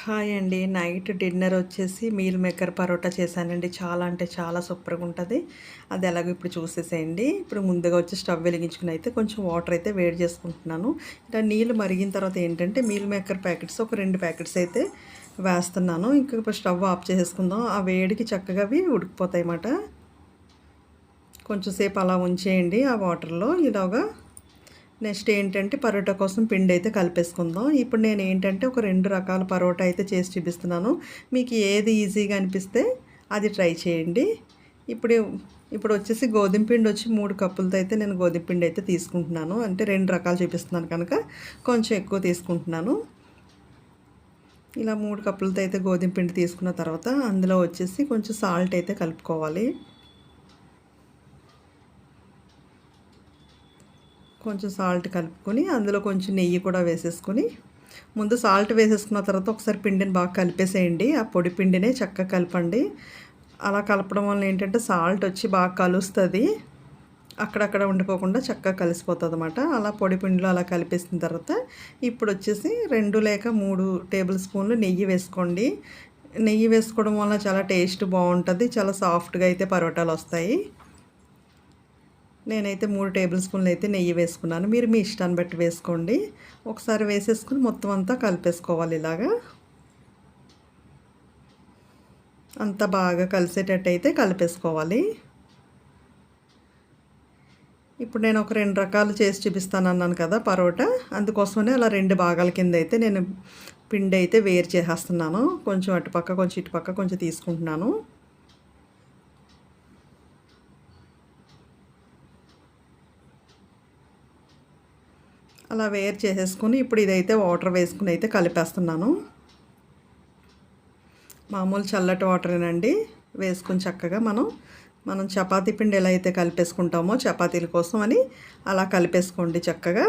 Hi అండి. Night dinner వచ్చేసి meal maker parotta చేశానండి. చాలా అంటే చాలా సూపర్గా ఉంటుంది. అది ఎలాగో ఇప్పుడు చూసేసేయండి. ఇప్పుడు ముందుగా వచ్చి స్టవ్ వెలిగించుకుని అయితే కొంచెం వాటర్ అయితే వేడి చేసుకుంటున్నాను. ఇలా నీళ్ళు మరిగిన తర్వాత ఏంటంటే మీల్ మేకర్ ప్యాకెట్స్ ఒక రెండు ప్యాకెట్స్ అయితే వేస్తున్నాను. ఇంకా ఇప్పుడు స్టవ్ ఆఫ్ చేసేసుకుందాం. ఆ వేడికి చక్కగా అవి ఉడికిపోతాయి అన్నమాట కొంచెం సేపు అలా ఉంచేయండి ఆ వాటర్లో. ఇలాగా నెక్స్ట్ ఏంటంటే పరోటా కోసం పిండి అయితే కలిపేసుకుందాం. ఇప్పుడు నేను ఏంటంటే ఒక రెండు రకాల పరోటా అయితే చేసి చూపిస్తున్నాను. మీకు ఏది ఈజీగా అనిపిస్తే అది ట్రై చేయండి. ఇప్పుడు ఇప్పుడు వచ్చేసి గోధుమ పిండి వచ్చి మూడు కప్పులతో అయితే నేను గోధుమ పిండి అయితే తీసుకుంటున్నాను. అంటే రెండు రకాలు చూపిస్తున్నాను కనుక కొంచెం ఎక్కువ తీసుకుంటున్నాను. ఇలా మూడు కప్పులతో అయితే గోధుమ పిండి తీసుకున్న తర్వాత అందులో వచ్చేసి కొంచెం సాల్ట్ అయితే కలుపుకోవాలి. కొంచెం సాల్ట్ కలుపుకొని అందులో కొంచెం నెయ్యి కూడా వేసేసుకొని ముందు సాల్ట్ వేసేసుకున్న తర్వాత ఒకసారి పిండిని బాగా కలిపేసేయండి. ఆ పొడి పిండినే చక్కగా కలపండి. అలా కలపడం వల్ల ఏంటంటే సాల్ట్ వచ్చి బాగా కలుస్తుంది. అక్కడక్కడ ఉండిపోకుండా చక్కగా కలిసిపోతుంది అనమాట అలా పొడి పిండిలో అలా కలిపేసిన తర్వాత ఇప్పుడు వచ్చేసి రెండు లేక మూడు టేబుల్ స్పూన్లు నెయ్యి వేసుకోండి. నెయ్యి వేసుకోవడం వల్ల చాలా టేస్ట్ బాగుంటుంది. చాలా సాఫ్ట్గా అయితే పరోటాలు వస్తాయి. నేనైతే మూడు టేబుల్ స్పూన్లు అయితే నెయ్యి వేసుకున్నాను. మీరు మీ ఇష్టాన్ని బట్టి వేసుకోండి. ఒకసారి వేసేసుకుని మొత్తం అంతా కలిపేసుకోవాలి ఇలాగా. అంతా బాగా కలిసేటట్టు అయితే కలిపేసుకోవాలి. ఇప్పుడు నేను ఒక రెండు రకాలు చేసి చూపిస్తాను అన్నాను కదా పరోటా. అందుకోసమనే అలా రెండు భాగాల కింద అయితే నేను పిండి అయితే వేరు చేసేస్తున్నాను. కొంచెం అటుపక్క కొంచెం ఇటుపక్క కొంచెం తీసుకుంటున్నాను. అలా వేర్ చేసేసుకుని ఇప్పుడు ఇదైతే వాటర్ వేసుకుని అయితే కలిపేస్తున్నాను. మామూలు చల్లటి వాటరేనండి. వేసుకుని చక్కగా మనం మనం చపాతీ పిండి ఎలా అయితే కలిపేసుకుంటామో చపాతీల కోసం అని అలా కలిపేసుకోండి చక్కగా.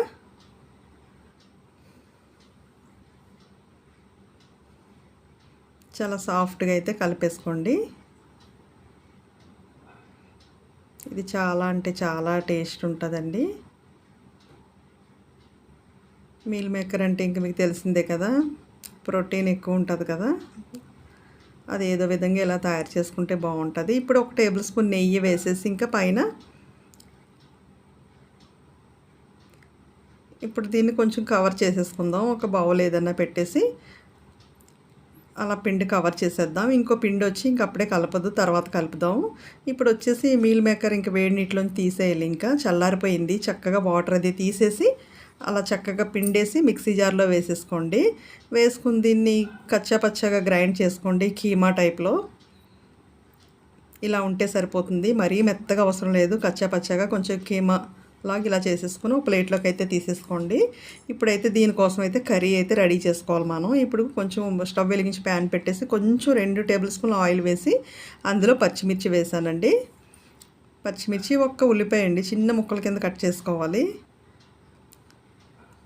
చాలా సాఫ్ట్గా అయితే కలిపేసుకోండి. ఇది చాలా అంటే చాలా టేస్ట్ ఉంటుందండి. మీల్ మేకర్ అంటే ఇంక మీకు తెలిసిందే కదా. ప్రోటీన్ ఎక్కువ ఉంటుంది కదా. అది ఏదో విధంగా ఇలా తయారు చేసుకుంటే బాగుంటుంది. ఇప్పుడు ఒక టేబుల్ స్పూన్ నెయ్యి వేసేసి ఇంకా పైన ఇప్పుడు దీన్ని కొంచెం కవర్ చేసేసుకుందాం. ఒక బౌల్ ఏదన్నా పెట్టేసి అలా పిండి కవర్ చేసేద్దాం. ఇంకో పిండి వచ్చి ఇంక అప్పుడే కలపదు తర్వాత కలుపుదాం. ఇప్పుడు వచ్చేసి మీల్ మేకర్ ఇంకా వేడి నీటిలోని తీసేయాలి ఇంకా. చల్లారిపోయింది. చక్కగా వాటర్ అది తీసేసి అలా చక్కగా పిండేసి మిక్సీ జార్లో వేసేసుకోండి. వేసుకుని దీన్ని కచ్చాపచ్చగా గ్రైండ్ చేసుకోండి కీమా టైప్లో. ఇలా ఉంటే సరిపోతుంది. మరీ మెత్తగా అవసరం లేదు. కచ్చాపచ్చగా కొంచెం కీమా లాగా ఇలా చేసేసుకుని ఒక ప్లేట్లోకి అయితే తీసేసుకోండి. ఇప్పుడైతే దీనికోసం అయితే కర్రీ అయితే రెడీ చేసుకోవాలి మనం. ఇప్పుడు కొంచెం స్టవ్ వెలిగించి ప్యాన్ పెట్టేసి కొంచెం రెండు టేబుల్ స్పూన్ ఆయిల్ వేసి అందులో పచ్చిమిర్చి వేసానండి. పచ్చిమిర్చి ఒక్క ఉల్లిపాయ అండి. చిన్న ముక్కల కింద కట్ చేసుకోవాలి.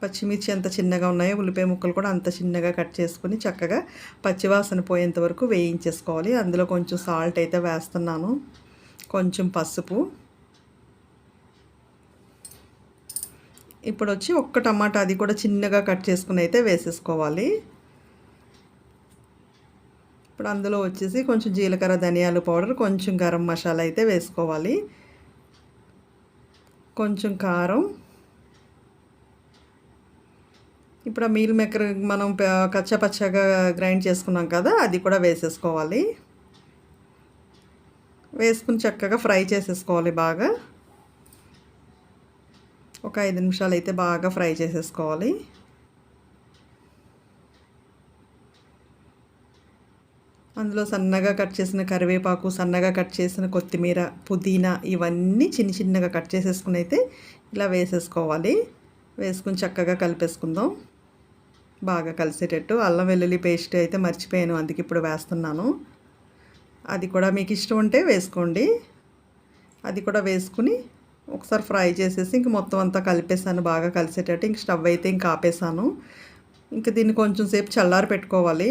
పచ్చిమిర్చి ఎంత చిన్నగా ఉన్నాయో ఉల్లిపాయ ముక్కలు కూడా అంత చిన్నగా కట్ చేసుకుని చక్కగా పచ్చివాసన పోయేంత వరకు వేయించేసుకోవాలి. అందులో కొంచెం సాల్ట్ అయితే వేస్తున్నాను. కొంచెం పసుపు. ఇప్పుడు వచ్చి ఒక్క టమాటా అది కూడా చిన్నగా కట్ చేసుకుని అయితే వేసేసుకోవాలి. ఇప్పుడు అందులో వచ్చేసి కొంచెం జీలకర్ర ధనియాల పౌడర్ కొంచెం గరం మసాలా అయితే వేసుకోవాలి. కొంచెం కారం. ఇప్పుడు ఆ మీల్ మేకర్ మనం కచ్చపచ్చగా గ్రైండ్ చేసుకున్నాం కదా అది కూడా వేసేసుకోవాలి. వేసుకుని చక్కగా ఫ్రై చేసేసుకోవాలి బాగా. ఒక ఐదు నిమిషాలు అయితే బాగా ఫ్రై చేసేసుకోవాలి. అందులో సన్నగా కట్ చేసిన కరివేపాకు సన్నగా కట్ చేసిన కొత్తిమీర పుదీనా ఇవన్నీ చిన్న చిన్నగా కట్ చేసేసుకుని అయితే ఇలా వేసేసుకోవాలి. వేసుకుని చక్కగా కలిపేసుకుందాం. బాగా కలిసేటట్టు అల్లం వెల్లుల్లి పేస్ట్ అయితే మర్చిపోయాను అందుకే ఇప్పుడు వేస్తున్నాను. అది కూడా మీకు ఇష్టం ఉంటే వేసుకోండి. అది కూడా వేసుకుని ఒకసారి ఫ్రై చేసేసి ఇంక మొత్తం అంతా కలిపేసాను బాగా కలిసేటట్టు. ఇంక స్టవ్ అయితే ఇంక ఆపేసాను ఇంక దీన్ని కొంచెం సేపు చల్లారి పెట్టుకోవాలి.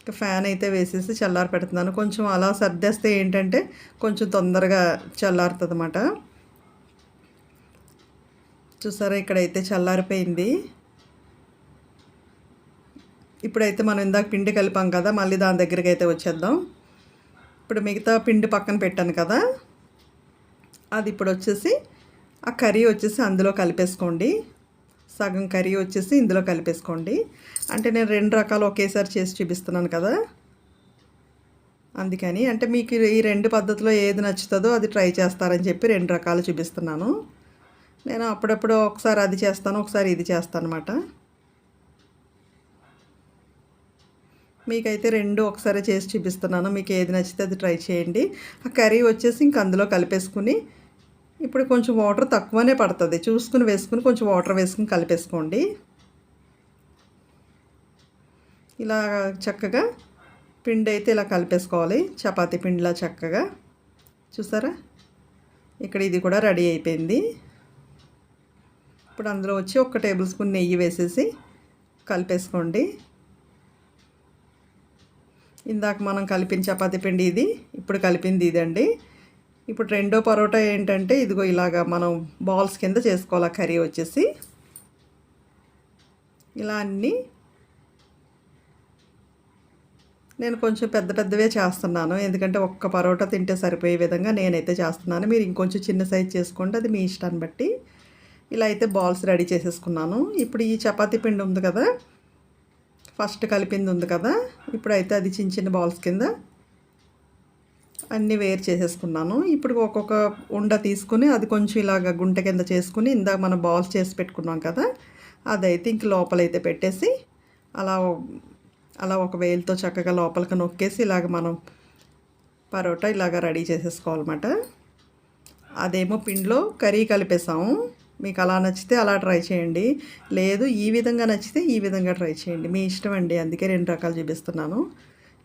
ఇంకా ఫ్యాన్ అయితే వేసేసి చల్లారి పెడుతున్నాను. కొంచెం అలా సర్దేస్తే ఏంటంటే కొంచెం తొందరగా చల్లారుతుంది అన్నమాట చూసారా ఇక్కడైతే చల్లారిపోయింది. ఇప్పుడైతే మనం ఇందాక పిండి కలిపాం కదా మళ్ళీ దాని దగ్గరికి అయితే వచ్చేద్దాం. ఇప్పుడు మిగతా పిండి పక్కన పెట్టాను కదా అది ఇప్పుడు వచ్చేసి ఆ కర్రీ వచ్చేసి అందులో కలిపేసుకోండి. సగం కర్రీ వచ్చేసి ఇందులో కలిపేసుకోండి. అంటే నేను రెండు రకాలు ఒకేసారి చేసి చూపిస్తున్నాను కదా. అందుకని అంటే మీకు ఈ రెండు పద్ధతిలో ఏది నచ్చుతుందో అది ట్రై చేస్తారని చెప్పి రెండు రకాలు చూపిస్తున్నాను. నేను అప్పుడప్పుడు ఒకసారి అది చేస్తాను ఒకసారి ఇది చేస్తాను అనమాట మీకైతే రెండు ఒకసారి చేసి చూపిస్తున్నాను. మీకు ఏది నచ్చితే అది ట్రై చేయండి. ఆ కర్రీ వచ్చేసి ఇంక అందులో కలిపేసుకుని ఇప్పుడు కొంచెం వాటర్ తక్కువనే పడుతుంది. చూసుకుని వేసుకుని కొంచెం వాటర్ వేసుకుని కలిపేసుకోండి. ఇలా చక్కగా పిండి అయితే ఇలా కలిపేసుకోవాలి. చపాతీ పిండిలా చక్కగా. చూసారా? ఇక్కడ ఇది కూడా రెడీ అయిపోయింది. ఇప్పుడు అందులో వచ్చి ఒక టేబుల్ స్పూన్ నెయ్యి వేసేసి కలిపేసుకోండి. ఇందాక మనం కలిపిన చపాతీ పిండి ఇది ఇప్పుడు కలిపింది ఇదండి. ఇప్పుడు రెండో పరోటా ఏంటంటే ఇదిగో ఇలాగా మనం బాల్స్ కింద చేసుకోవాలి కర్రీ వచ్చేసి. ఇలా అన్నీ నేను కొంచెం పెద్ద పెద్దవే చేస్తున్నాను. ఎందుకంటే ఒక్క పరోటా తింటే సరిపోయే విధంగా నేనైతే చేస్తున్నాను. మీరు ఇంకొంచెం చిన్న సైజ్ చేసుకుంటే అది మీ ఇష్టాన్ని బట్టి. ఇలా అయితే బాల్స్ రెడీ చేసేసుకున్నాను. ఇప్పుడు ఈ చపాతీ పిండి ఉంది కదా ఫస్ట్ కలిపింది ఉంది కదా. ఇప్పుడైతే అది చిన్న చిన్న బాల్స్ కింద అన్నీ వేరు చేసేసుకున్నాను. ఇప్పుడు ఒక్కొక్క ఉండ తీసుకుని అది కొంచెం ఇలాగ గుంట కింద చేసుకుని ఇందాక మనం బాల్స్ చేసి పెట్టుకున్నాం కదా. అదైతే ఇంక లోపలైతే పెట్టేసి అలా అలా ఒక వేలుతో చక్కగా లోపలికి నొక్కేసి ఇలాగ మనం పరోటా ఇలాగ రెడీ చేసేసుకోవాలన్నమాట. అదేమో పిండిలో కర్రీ కలిపేసాము. మీకు అలా నచ్చితే అలా ట్రై చేయండి. లేదు ఈ విధంగా నచ్చితే ఈ విధంగా ట్రై చేయండి. మీ ఇష్టం అండి. అందుకే రెండు రకాలు చూపిస్తున్నాను.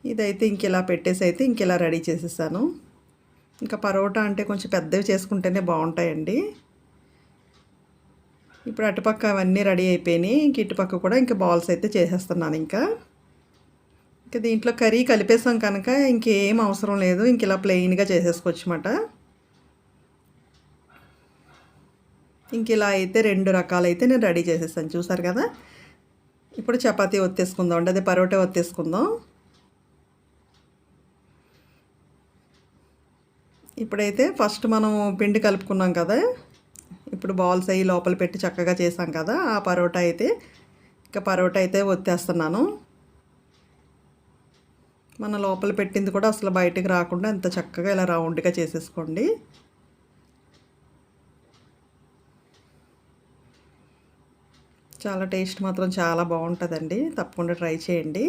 ఇదైతే ఇంక ఇలా పెట్టేసి అయితే ఇంక ఇలా రెడీ చేసేసాను. ఇంకా పరోటా అంటే కొంచెం పెద్దవి చేసుకుంటేనే బాగుంటాయండి. ఇప్పుడు అటుపక్క అవన్నీ రెడీ అయిపోయినాయి. ఇంక ఇటుపక్క కూడా ఇంకా బాల్స్ అయితే చేసేస్తున్నాను ఇంకా. ఇంకా దీంట్లో కర్రీ కలిపేసాం కనుక ఇంకేం అవసరం లేదు. ఇంక ఇలా ప్లెయిన్గా చేసేసుకోవచ్చు అన్నమాట ఇంక ఇలా అయితే రెండు రకాలైతే నేను రెడీ చేసేసాను. చూసారు కదా? ఇప్పుడు చపాతీ ఒత్తేసుకుందాం అండి. అదే పరోటా ఒత్తేసుకుందాం. ఇప్పుడైతే ఫస్ట్ మనం పిండి కలుపుకున్నాం కదా? ఇప్పుడు బాల్స్ అయ్యి లోపల పెట్టి చక్కగా చేసాం కదా? ఆ పరోటా అయితే ఇక పరోటా అయితే ఒత్తేస్తున్నాను. మన లోపల పెట్టింది కూడా అసలు బయటకు రాకుండా ఎంత చక్కగా ఇలా రౌండ్గా చేసేసుకోండి. చాలా టేస్ట్ మాత్రం చాలా బాగుంటుందండి. తప్పకుండా ట్రై చేయండి.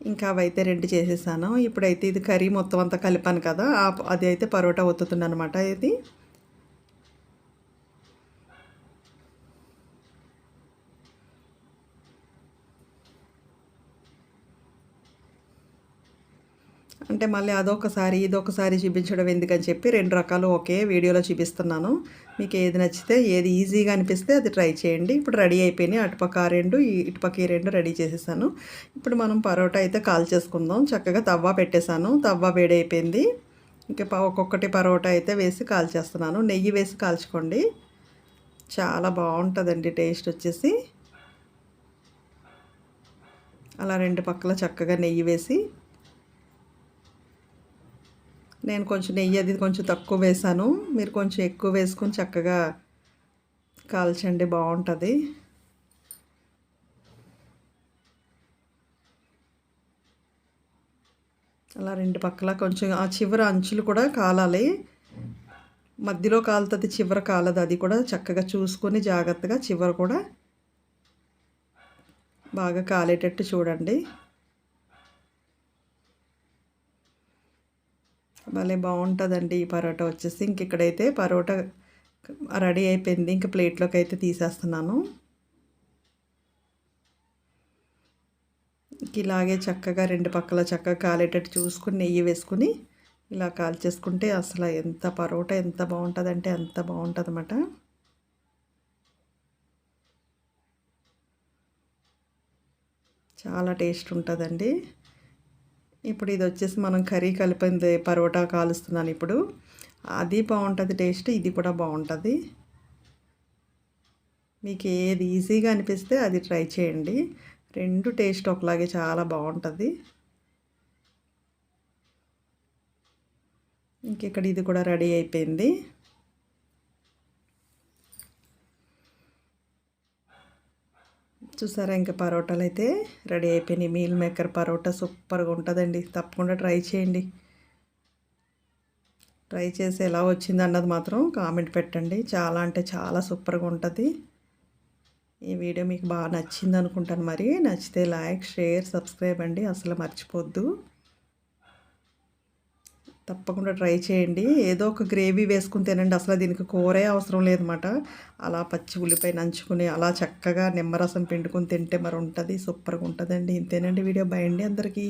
ఇంకా అవైతే రెండు చేసేసాను. ఇప్పుడైతే ఇది కర్రీ మొత్తం అంతా కలిపాను కదా. అది అయితే పరోటా ఒత్తుతుంది అనమాట ఇది. అంటే మళ్ళీ అదొకసారి ఇదొకసారి చూపించడం ఎందుకని చెప్పి రెండు రకాలు ఒకే వీడియోలో చూపిస్తున్నాను. మీకు ఏది నచ్చితే ఏది ఈజీగా అనిపిస్తే అది ట్రై చేయండి. ఇప్పుడు రెడీ అయిపోయినాయి. అటుపక్క రెండు ఇటుపక్క ఈ రెండు రెడీ చేసేసాను. ఇప్పుడు మనం పరోటా అయితే కాల్ చేసుకుందాం. చక్కగా తవ్వ పెట్టేశాను. తవ్వ వేడి అయిపోయింది. ఇంకా ఒక్కొక్కటి పరోటా అయితే వేసి కాల్చేస్తున్నాను నెయ్యి వేసి కాల్చుకోండి. చాలా బాగుంటుందండి టేస్ట్ వచ్చేసి. అలా రెండు పక్కల చక్కగా నెయ్యి వేసి నేను కొంచెం నెయ్యి అది కొంచెం తక్కువ వేసాను. మీరు కొంచెం ఎక్కువ వేసుకొని చక్కగా కాల్చండి బాగుంటుంది. అలా రెండు పక్కల కొంచెం ఆ చివర అంచులు కూడా కాలాలి. మధ్యలో కాలుతుంది చివర కాలదు. అది కూడా చక్కగా చూసుకొని జాగ్రత్తగా చివర కూడా బాగా కాలేటట్టు చూడండి. భలే బాగుంటుందండి ఈ పరోటా వచ్చేసి. ఇంక ఇక్కడైతే పరోటా రెడీ అయిపోయింది. ఇంక ప్లేట్లోకి అయితే తీసేస్తున్నాను. ఇలాగే చక్కగా రెండు పక్కల చక్కగా కాలేటట్టు చూసుకుని నెయ్యి వేసుకుని ఇలా కాల్చేసుకుంటే అసలు ఎంత పరోటా ఎంత బాగుంటుందంటే ఎంత బాగుంటుంది అన్నమాట చాలా టేస్ట్ ఉంటుందండి. ఇప్పుడు ఇది వచ్చేసి మనం కర్రీ కలిపింది పరోటా కాలుస్తున్నాను ఇప్పుడు. అది బాగుంటుంది టేస్ట్ ఇది కూడా బాగుంటుంది. మీకు ఏది ఈజీగా అనిపిస్తే అది ట్రై చేయండి. రెండు టేస్ట్ ఒకలాగే చాలా బాగుంటుంది. ఇంక ఇక్కడ ఇది కూడా రెడీ అయిపోయింది. చూసారా ఇంకా పరోటాలు అయితే రెడీ అయిపోయినాయి. మీల్ మేకర్ పరోటా సూపర్గా ఉంటుందండి. తప్పకుండా ట్రై చేయండి. ట్రై చేసి ఎలా వచ్చింది అన్నది మాత్రం కామెంట్ పెట్టండి. చాలా అంటే చాలా సూపర్గా ఉంటుంది. ఈ వీడియో మీకు బాగా నచ్చింది అనుకుంటాను మరి. నచ్చితే లైక్ షేర్ సబ్స్క్రైబ్ అండి. అసలు మర్చిపోద్దు. తప్పకుండా ట్రై చేయండి. ఏదో ఒక గ్రేవీ వేసుకుని తినండి. అసలు దీనికి కూరే అవసరం లేదన్నమాట. అలా పచ్చి ఉల్లిపాయ నంచుకుని అలా చక్కగా నిమ్మరసం పిండుకొని తింటే మరి ఉంటుంది సూపర్గా ఉంటుందండి. ఇంతేనండి వీడియో. బయండి అందరికీ.